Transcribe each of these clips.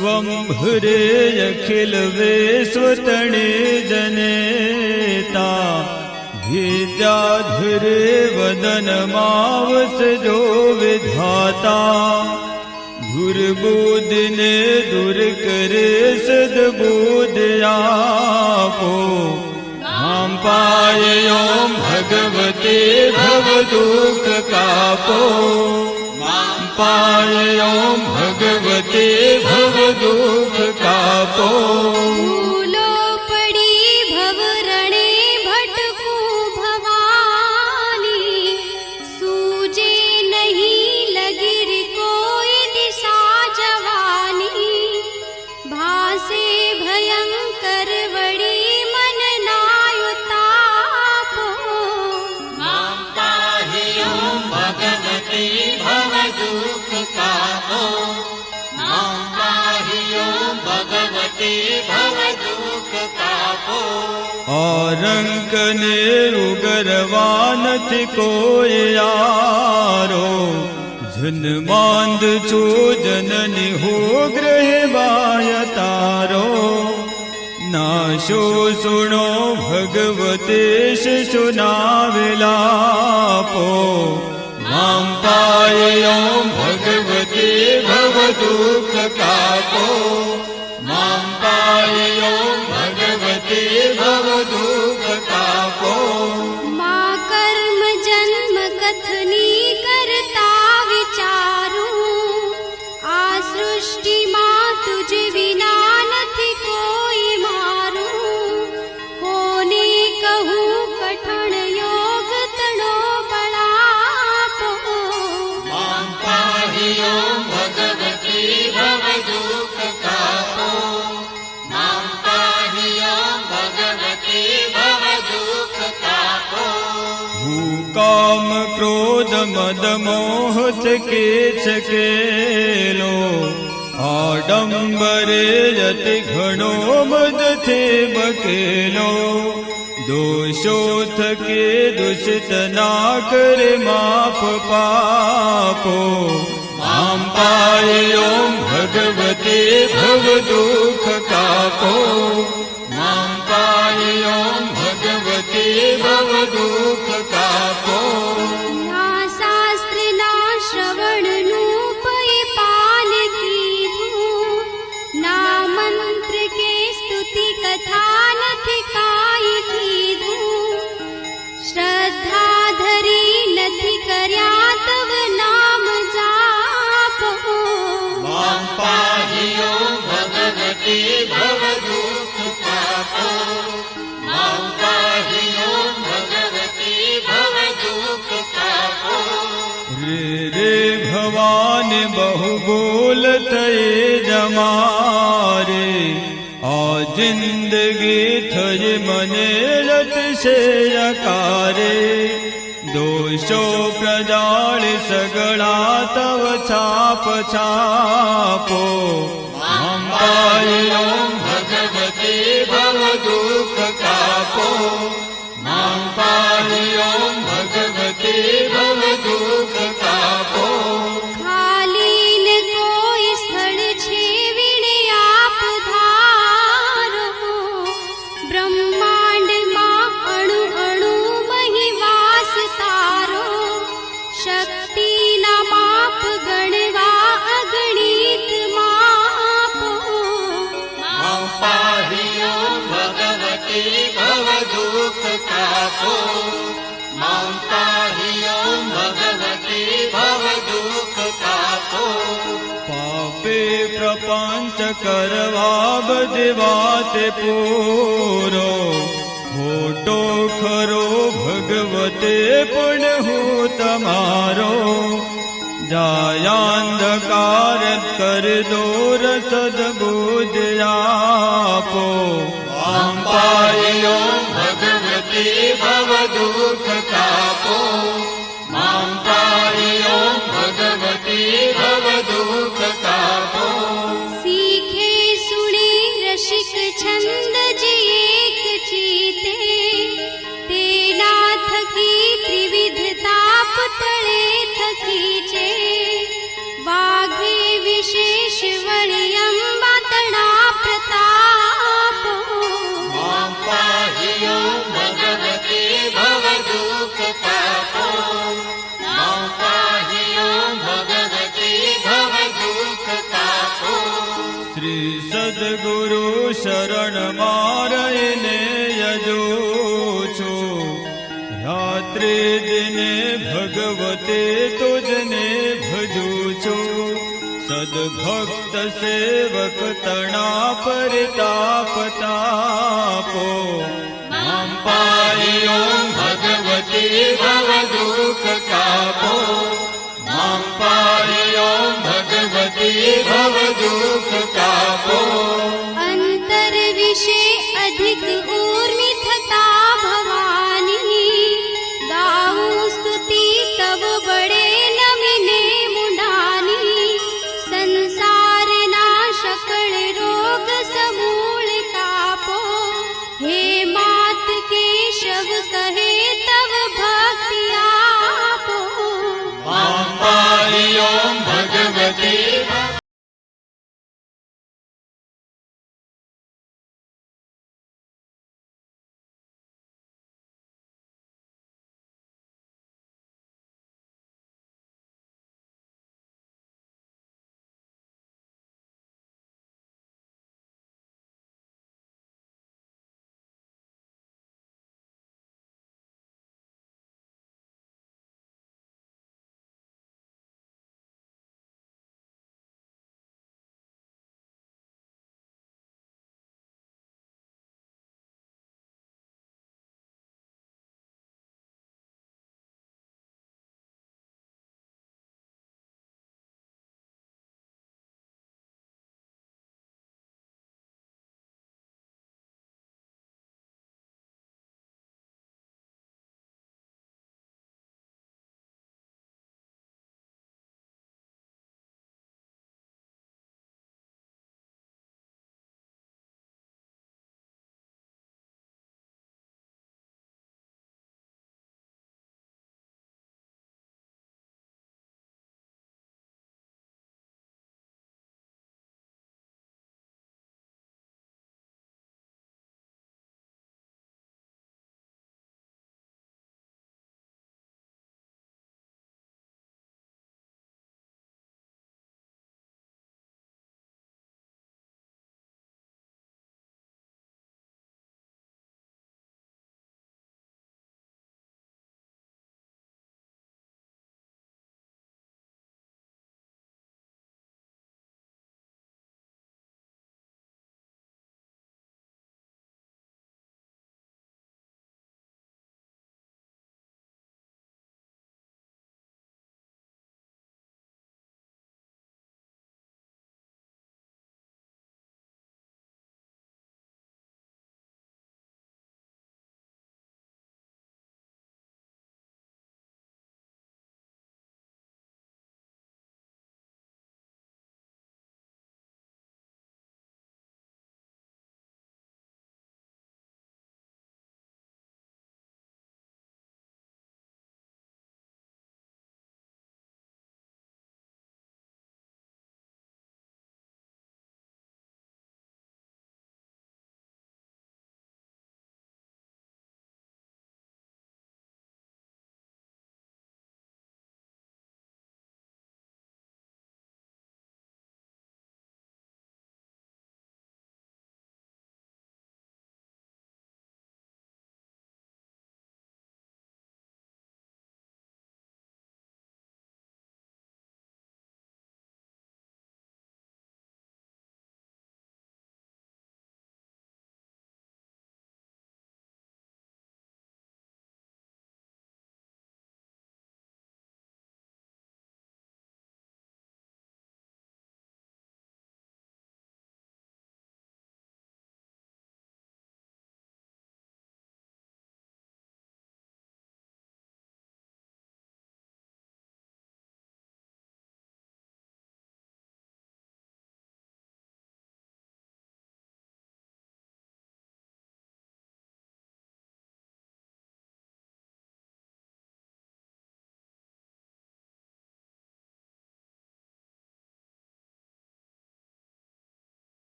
શિવમ હરે અખિલ વિશ્વતણે જનેતા વિદ્યાધરે વદન માવસ જો વિધાતા દુર્બુદને દૂર કરે સદબુદ આપો નામ પાયો ભગવતે ભવ દુઃખ કાપો पाययो भगवते भवदुःख कापो કાપો ઓરંકને ઉગરવા નથી કોઈ યારો જનમાંદ છો જનની હો ગ્રહ બાય તારો નાશો સુણો ભગવતેશ સુનાવેલા પો મામ પાયો पदमोहचके चकेलो आडम्बरे यति घणो मदथे बकेलो। दोषोऽथ दोषो दोषित नागरे माप पापो। मां पाय भगवते भव दुःख कापो। रे भवान् बहुबोले जमाे आ जिन्दगी थ मने रज शेकारे दोषो प्रजाल सगळा तव छाप छापो ભગવતી ભવ દુઃખ કાપો કરવા બધી વાત પૂરો મોટો ખરો ભગવતે પણ હું તમારો જાયાંધકાર કર દો રસદ બુજ આપો આમ ભગવતે ભવ દુઃખ કાપો શરણ મારઈને યજો છો. રાત્રે દિને ભગવતે તુજને ભજો છો. સદભક્ત સેવક તણા પરિતાપ તાપો મામ પારિયો ભગવતી ભવ દુઃખ કાપો. પારિયો ભગવતી अन्तर् विषे अधिक ऊर्मिथता भवान्। गाहो स्तुति तव बड़े नमिने मुनानि संसार नाशकण रोग समूल नाशको हे मात केशव कहे Viva!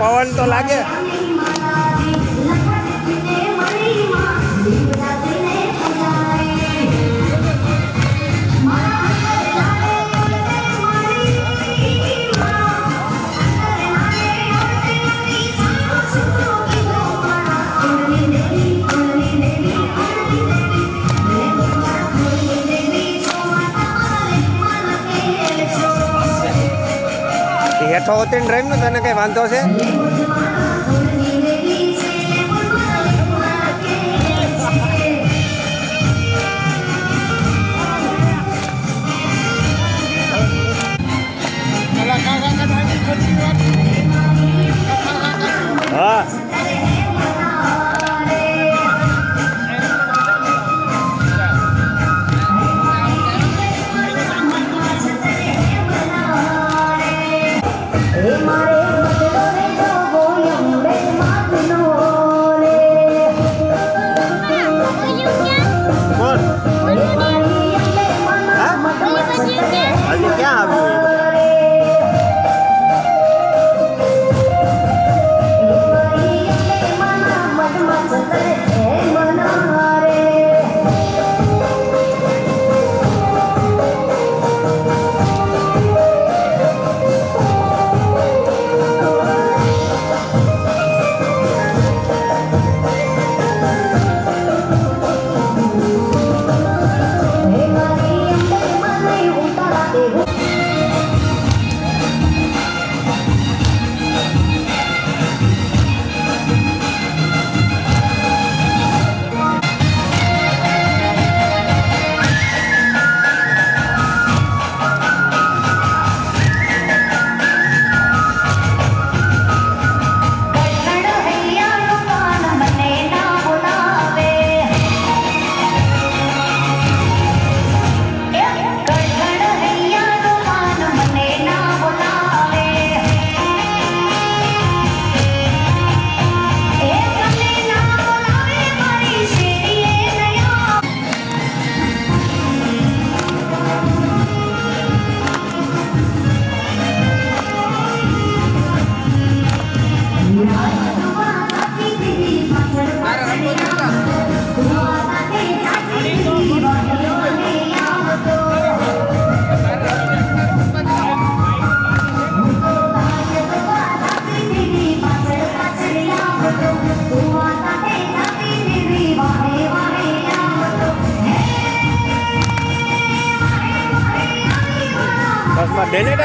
પવન તો લાગે ઉતરીને રમ્યું તને કંઈ વાંધો છે?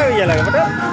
对呀，那个。